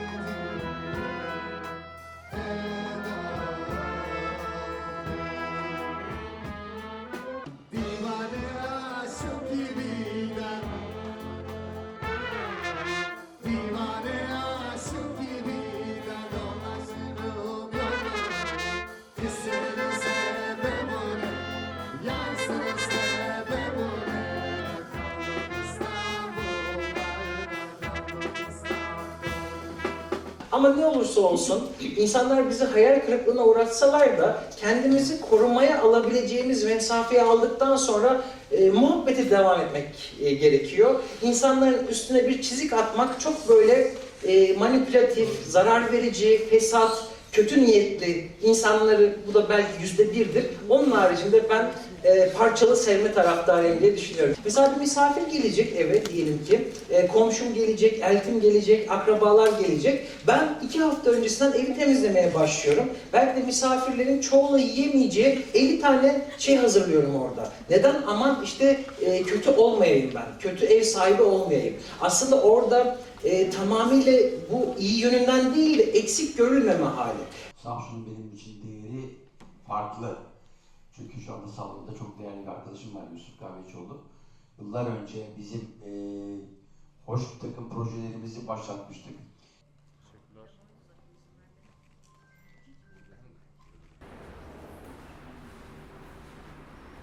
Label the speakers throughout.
Speaker 1: Thank you.
Speaker 2: Ama ne olursa olsun insanlar bizi hayal kırıklığına uğratsalar da kendimizi korumaya alabileceğimiz mesafeyi aldıktan sonra e, muhabbete devam etmek e, gerekiyor. İnsanların üstüne bir çizik atmak çok böyle e, manipülatif, zarar verici, fesat, kötü niyetli insanları bu da belki yüzde birdir. Onun haricinde ben e, parçalı sevme taraftarıyım diye düşünüyorum. Mesela bir misafir gelecek eve diyelim ki, e, komşum gelecek, eltim gelecek, akrabalar gelecek. Ben iki hafta öncesinden evi temizlemeye başlıyorum. Belki de misafirlerin çoğunla yiyemeyeceği 50 tane şey hazırlıyorum orada. Neden? Aman işte e, kötü olmayayım ben, kötü ev sahibi olmayayım. Aslında orada e, tamamıyla bu iyi yönünden değil de eksik görülmeme hali.
Speaker 3: Samsun'un benim için değeri farklı. Çünkü şu anda salonda çok değerli bir arkadaşım var Yusuf Kahvecioğlu. Yıllar önce bizim eee hoş bir takım projelerimizi başlatmıştık.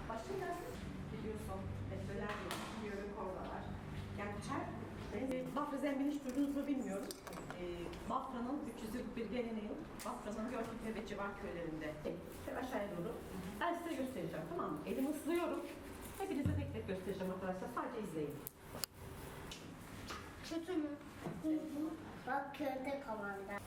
Speaker 4: Başka dersin biliyorsun. Metreler biliyor oradalar. Yani her e, Bafra Zembi'ni hiç duydunuz mu bilmiyorum. E, Bafra'nın 300'lük bir geleneği. Bafra'nın Göltepe ve civar köylerinde. Şöyle aşağıya doğru. Ben size göstereceğim tamam mı? Elimi ıslıyorum. Hepinize tek tek göstereceğim arkadaşlar. Sadece izleyin.
Speaker 5: Kötü mü? Bak köyde komanda.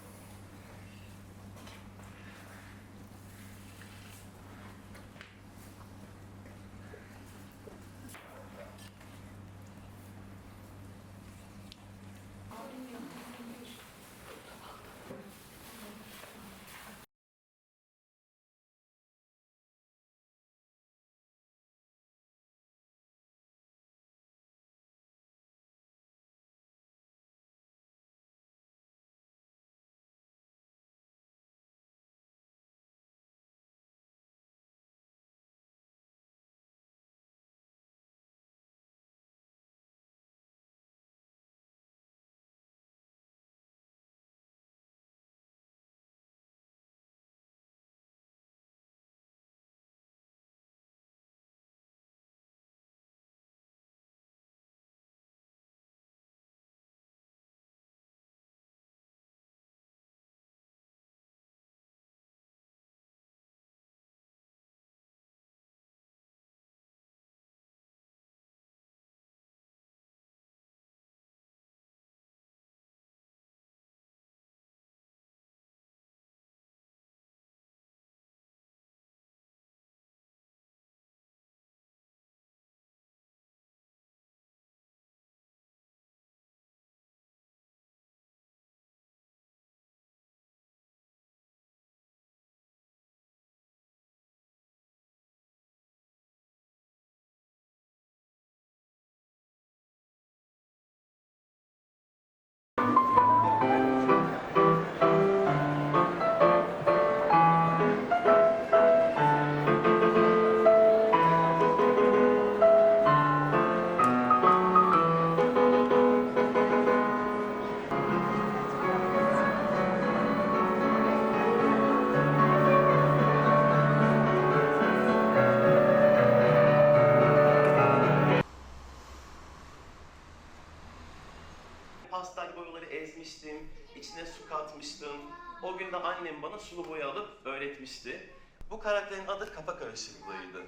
Speaker 6: kesmiştim, içine su katmıştım. O gün de annem bana sulu boya alıp öğretmişti. Bu karakterin adı kafa karışıklığıydı.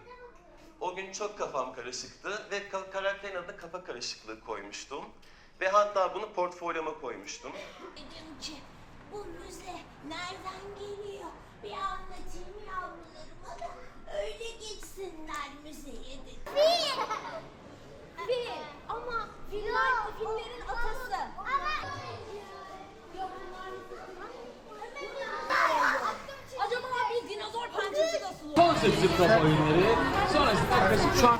Speaker 6: O gün çok kafam karışıktı ve karakterin adına kafa karışıklığı koymuştum. Ve hatta bunu portfolyoma koymuştum.
Speaker 7: Edimci, bu müze nereden geliyor? Bir anlatayım yavrularıma da öyle geçsinler müzeye dedim.
Speaker 8: Bir, bir ama filmler, filmlerin atar zıp top oyunları. Sonrasında kaşık şu an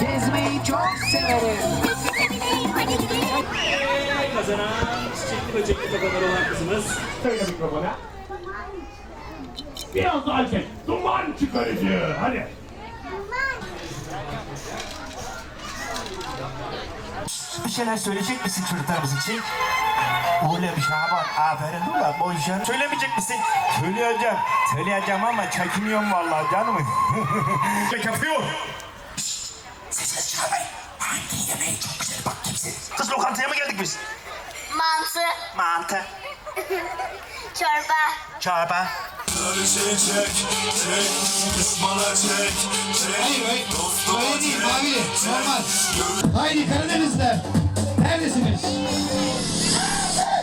Speaker 9: Gezmeyi çok severim.
Speaker 8: kazanan çiçekli böcekli kafaları olan kızımız.
Speaker 10: Söyle mikrofona. Biraz daha çek. Duman çıkarıcı. Hadi.
Speaker 11: Bir şeyler söyleyecek misin çocuklarımız için? Bir Şaban. Aferin ulan Bonşan. Söylemeyecek misin? Söyleyeceğim. Söyleyeceğim ama çekiniyorum vallahi canım. yapıyor. Sesini çıkarmayın. Hangi yemeği çok güzel bak kimsin? Kız lokantaya mı geldik biz?
Speaker 5: Mantı.
Speaker 11: Mantı.
Speaker 5: Çorba.
Speaker 11: Çorba. Sarı şey çek, çek, ısmana çek, çek.
Speaker 1: Hayır hayır, böyle değil mavi, normal. Haydi Karadenizler, neredesiniz?